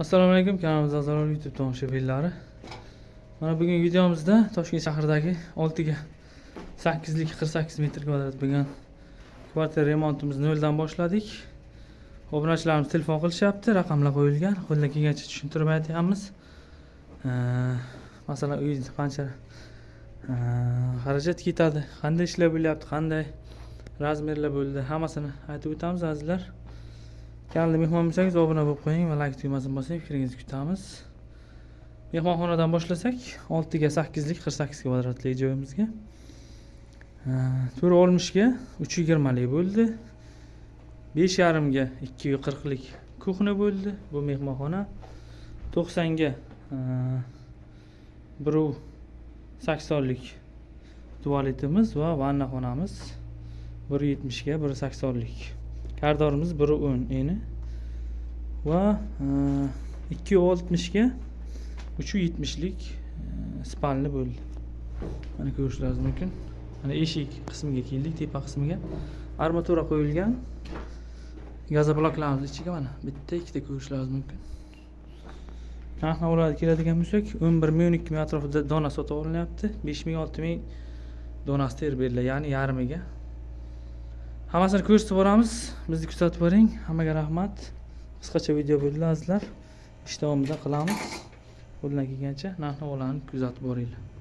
assalomu alaykum kanalimiz a'zolari youtube tomoshabinlari mana bugungi videomizda toshkent shahridagi oltiga sakkizlik qirq sakkiz metr kvadrat bo'lgan kvartira remontimizni noldan boshladik. Obunachilarimiz telefon qilishyapti raqamlar qo'yilgan. Qo'ldan kelgancha tushuntirib aytyapmiz masalan uy qancha xarajat ketadi qanday ishlar bo'lyapti qanday razmerlar bo'ldi hammasini aytib o'tamiz azizlar. Kanalda mehmon bo'lsangiz obuna bo'lib qo'ying va layk tugmasini bosing fikringizni kutamiz. Mehmonxonadan boshlasak oltiga sakkizlik qirq sakkiz kvadratlik joyimizga. To'rt oltmishga uch yigirmalik bo'ldi. besh yarimga ikki yuz qirqlik kuxna bo'ldi bu mehmonxona. to'qsonga biruv saksonlik tualetimiz va vanna xonamiz bir yetmishga bir saksonlik. Kardorimiz bir o'n eni va ikki yuz oltmishga uch yuz yetmishlik spalni bo'ldi mana ko'rishlaringiz mumkin mana eshik qismiga keldik tepa qismiga armatura qo'yilgan gazobloklarimiz ichiga mana bitta ikkita ko'rishlaringiz mumkin narx navolarga keladigan bo'lsak o'n bir ming o'n ikki ming atrofida dona sotib olinyapti. besh ming olti ming donasi terib beriladi ya'ni yarmiga hammasini ko'rsatib boramiz. Bizni kuzatib boring. Hammaga rahmat. Qisqacha video bo'ldi azizlar. Ish davomida qilamiz. Qo'ldan kelgancha narx navolarni kuzatib boringlar.